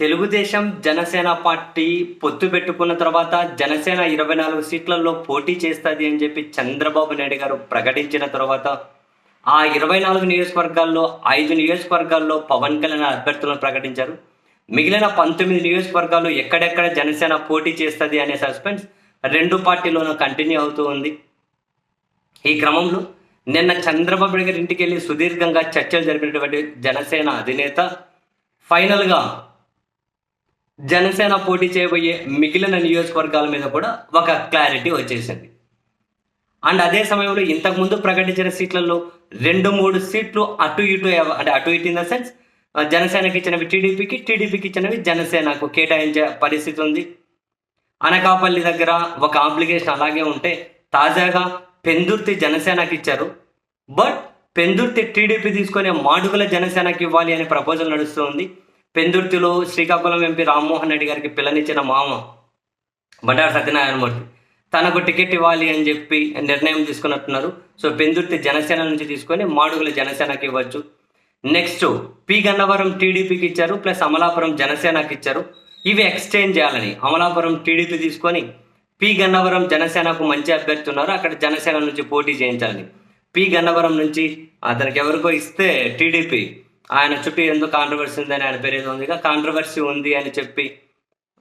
Telugu Desam Janasena party పొత్తు పెట్టుకున్న తర్వాత జనసేన ఇరవై నాలుగు సీట్లలో పోటీ చేస్తుంది అని చెప్పి చంద్రబాబు నాయుడు గారు ప్రకటించిన తర్వాత ఆ ఇరవై నాలుగు నియోజకవర్గాల్లో ఐదు నియోజకవర్గాల్లో పవన్ కళ్యాణ్ అభ్యర్థులను ప్రకటించారు. మిగిలిన పంతొమ్మిది నియోజకవర్గాలు ఎక్కడెక్కడ జనసేన పోటీ చేస్తుంది అనే సస్పెన్స్ రెండు పార్టీలోనూ కంటిన్యూ అవుతూ ఉంది. ఈ క్రమంలో నిన్న చంద్రబాబు నాయుడు గారి ఇంటికి వెళ్ళి సుదీర్ఘంగా చర్చలు జరిపినటువంటి జనసేన అధినేత ఫైనల్గా జనసేన పోటీ చేయబోయే మిగిలిన నియోజకవర్గాల మీద కూడా ఒక క్లారిటీ వచ్చేసింది. అండ్ అదే సమయంలో ఇంతకుముందు ప్రకటించిన సీట్లలో రెండు మూడు సీట్లు అటు ఇటు అంటే అటు ఇటు ఇన్ ద సెన్స్ జనసేనకి ఇచ్చినవి టీడీపీకి టీడీపీకి ఇచ్చినవి జనసేనకు కేటాయించే పరిస్థితి ఉంది. అనకాపల్లి దగ్గర ఒక అప్లికేషన్ అలాగే ఉంటే తాజాగా పెందుర్తి జనసేనకి ఇచ్చారు. బట్ పెందుర్తి టీడీపీ తీసుకునే మాడుగుల జనసేనకి ఇవ్వాలి అనే ప్రపోజల్ నడుస్తుంది పెందుర్తిలో శ్రీకాకుళం ఎంపీ రామ్మోహన్ రెడ్డి గారికి పిల్లనిచ్చిన మామ బండారు సత్యనారాయణమూర్తి తనకు టికెట్ ఇవ్వాలి అని చెప్పి నిర్ణయం తీసుకున్నట్టున్నారు. సో పెందుర్తి జనసేన నుంచి తీసుకొని మాడుగుల జనసేనకి ఇవ్వచ్చు. నెక్స్ట్ పి గన్నవరం టీడీపీకి ఇచ్చారు ప్లస్ అమలాపురం జనసేనకి ఇచ్చారు. ఇవి ఎక్స్చేంజ్ చేయాలని అమలాపురం టీడీపీ తీసుకొని పి గన్నవరం జనసేనకు మంచి అభ్యర్థి ఉన్నారు. అక్కడ జనసేన నుంచి పోటీ చేయించాలని. పి గన్నవరం నుంచి అతనికి ఎవరికో ఇస్తే టీడీపీ ఆయన చుట్టూ ఎందుకు కాంట్రవర్సీ ఉందని ఆయన పేరు ఏదో ఉందిగా కాంట్రవర్సీ ఉంది అని చెప్పి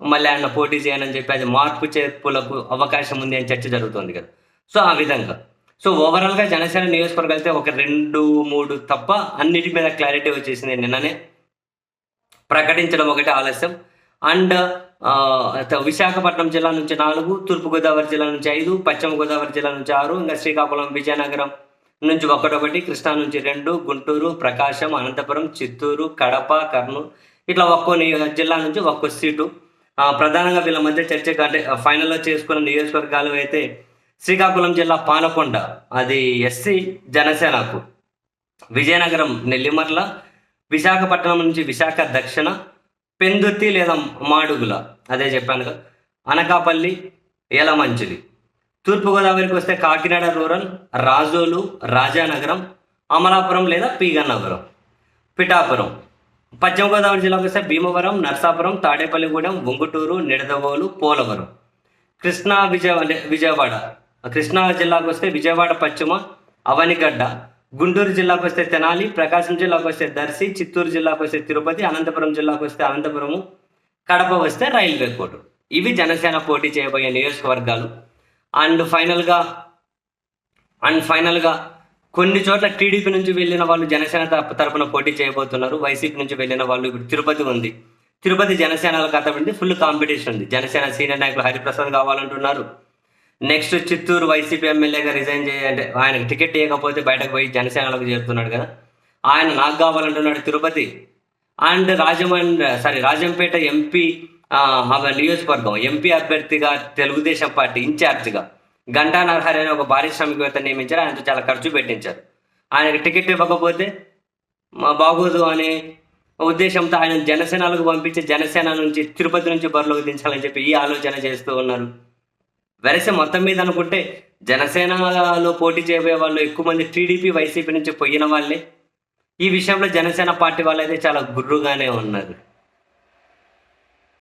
మళ్ళీ ఆయన పోటీ చేయనని చెప్పి అది మార్పు చేర్పులకు అవకాశం ఉంది అని చర్చ జరుగుతుంది కదా. సో ఆ విధంగా. సో ఓవరాల్గా జనసేన నియోజకవర్గం అయితే ఒక రెండు మూడు తప్ప అన్నిటి మీద క్లారిటీ వచ్చేసింది నిన్ననే. ప్రకటించడం ఒకటి ఆలస్యం. అండ్ విశాఖపట్నం జిల్లా నుంచి నాలుగు తూర్పుగోదావరి జిల్లా నుంచి ఐదు పశ్చిమ గోదావరి జిల్లా నుంచి ఆరు ఇంకా శ్రీకాకుళం విజయనగరం నుంచి ఒకటొకటి కృష్ణా నుంచి రెండు గుంటూరు ప్రకాశం అనంతపురం చిత్తూరు కడప కర్నూలు. ఇట్లా ఒక్కో జిల్లా నుంచి ఒక్కో సీటు. ప్రధానంగా వీళ్ళ మధ్య చర్చ అంటే ఫైనల్లో చేసుకున్న నియోజకవర్గాలు అయితే శ్రీకాకుళం జిల్లా పాలకొండ అది ఎస్సీ జనసేనకు. విజయనగరం నెల్లిమర్ల విశాఖపట్నం నుంచి విశాఖ దక్షిణ పెందుర్తి లేదా మాడుగుల. అదే చెప్పాను కదా అనకాపల్లి ఏలమంచిలి. తూర్పుగోదావరికి వస్తే కాకినాడ రూరల్ రాజోలు రాజానగరం అమలాపురం లేదా పీగన్నగరం పిఠాపురం. పశ్చిమ గోదావరి జిల్లాకు వస్తే భీమవరం నర్సాపురం తాడేపల్లిగూడెం ఉంగుటూరు నిడదవోలు పోలవరం. కృష్ణా విజయ విజయవాడ. కృష్ణా జిల్లాకు వస్తే విజయవాడ పశ్చిమ అవనిగడ్డ. గుంటూరు జిల్లాకు వస్తే తెనాలి ప్రకాశం జిల్లాకు వస్తే దర్శి చిత్తూరు జిల్లాకు వస్తే తిరుపతి అనంతపురం జిల్లాకు వస్తే అనంతపురము కడప వస్తే రైల్వే కోర్టు ఇవి జనసేన పోటీ చేయబోయే నియోజకవర్గాలు. అండ్ ఫైనల్గా అండ్ ఫైనల్గా కొన్ని చోట్ల టీడీపీ నుంచి వెళ్ళిన వాళ్ళు జనసేన తరపు- తరపున పోటీ చేయబోతున్నారు. వైసీపీ నుంచి వెళ్ళిన వాళ్ళు ఇప్పుడు తిరుపతి ఉంది. తిరుపతి జనసేనల కథ ఉంది ఫుల్ కాంపిటీషన్ ఉంది. జనసేన సీనియర్ నాయకులు హరిప్రసాద్ కావాలంటున్నారు. నెక్స్ట్ చిత్తూరు వైసీపీ ఎమ్మెల్యేగా రిజైన్ చేయాలంటే ఆయనకు టికెట్ ఇవ్వకపోతే బయటకు పోయి జనసేనలకు చేరుతున్నాడు కదా. ఆయన నాకు కావాలంటున్నాడు Tirupati. And Rajahmundry sorry Rajampet MP ఆమె నియోజకవర్గం ఎంపీ అభ్యర్థిగా తెలుగుదేశం పార్టీ ఇన్ఛార్జిగా గంటా నరహరి అనే ఒక పారిశ్రామికవేత్త నియమించారు. ఆయనతో చాలా ఖర్చు పెట్టించారు. ఆయనకు టికెట్ ఇవ్వకపోతే మా బాగోదు అనే ఉద్దేశంతో ఆయన జనసేనలకు పంపించి జనసేన నుంచి తిరుపతి నుంచి బరిలోకి దించాలని చెప్పి ఈ ఆలోచన చేస్తూ ఉన్నారు. వెరసే మొత్తం మీద అనుకుంటే జనసేనలో పోటీ చేయబోయే వాళ్ళు ఎక్కువ మంది టీడీపీ వైసీపీ నుంచి పోయిన వాళ్ళే. ఈ విషయంలో జనసేన పార్టీ వాళ్ళు అయితే చాలా గుర్రుగానే ఉన్నారు.